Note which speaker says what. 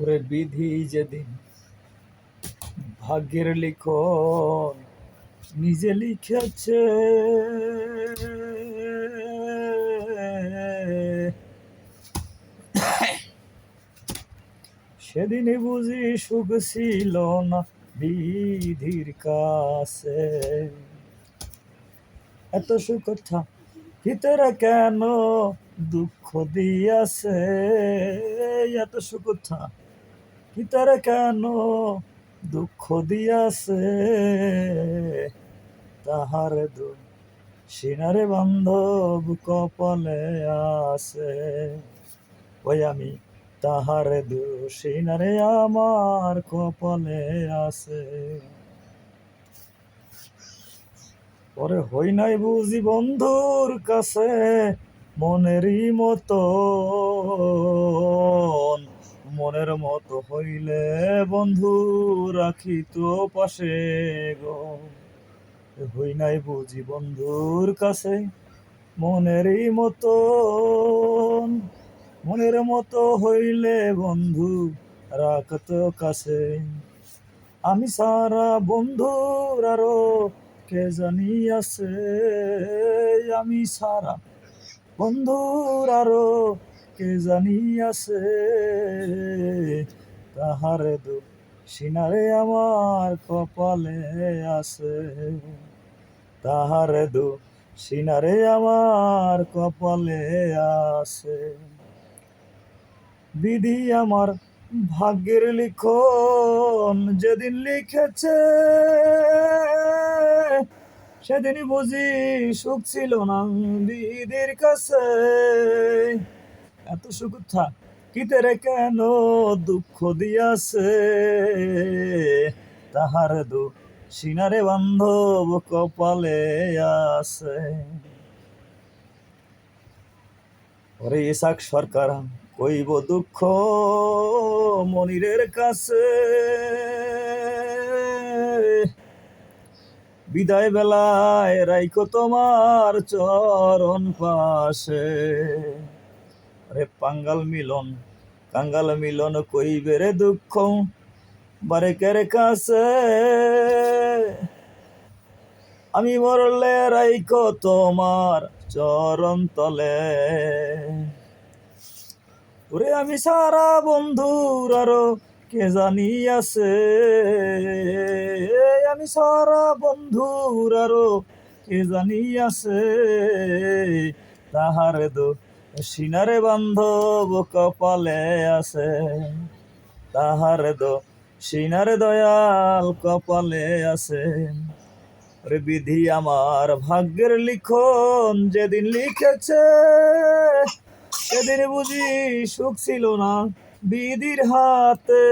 Speaker 1: ওরে বিধি যেদিন ভাগ্যের লিখন নিজে লিখেছে। সেদিনই বুঝি সুখ ছিল না বিধির কাছে। এত সুখ থা, ভিতরে কেন দুঃখ দিয়াছে? এত সুখ থা ভিতরে কেন দুঃখ দিয়াছে? তাহার দু সিনারে বান্ধব কপালে আছে। ওই আমি তাহার দু সিনারে আমার কপালে আছে। পরে হই নাই বুঝি বন্ধুর কাছে মনেরই মতো। মনের মতো হইলে বন্ধু রাখি তো পাশে গো। হই নাই বুঝি বন্ধুর কাছে মনেরই মতো মনের মতো হইলে বন্ধু রাখতো কাছে। আমি সারা বন্ধুর আরও কে জানি আছে। আমি সারা বন্ধুর আরও কে জানি আছে। তাহারে দু সিনারে আমার কপালে আছে। তাহারে দু সিনারে আমার কপালে আছে। বিধি আমার ভাগ্যের লিখন যেদিন লিখেছে সেদিনই বুঝি সুখ ছিল না বিধির কাছে। এত সুখ থাক কিতেরে কেন দুঃখ দিয়াছে? তাহার দু সিনারে বান্ধব কপালে আছে। ওরে ইসাক সরকার, কইব দুঃখ মনিরের কাছে? বিদায় বেলায় রাইকো তোমার চরণ পাশে। রে পাঙ্গাল মিলন কাঙ্গাল মিলন কইবে রে দুঃখ, বারেকের কাছে। আমি মরলে রাইকো তোমার চরণ তলে। ওরে আমি সারা বন্ধুর আরও কে জানি আছে। আমি সারা বন্ধুর আরও কে জানি আছে। তাহার দো সিনারে বান্ধব কপালে আছে। তাহার দো, সিনারে দয়াল কপালে আছে। বিধি, আমার ভাগ্যের লিখন যেদিন লিখেছে, সেদিন বুঝি সুখ ছিল না বিধির হাতে।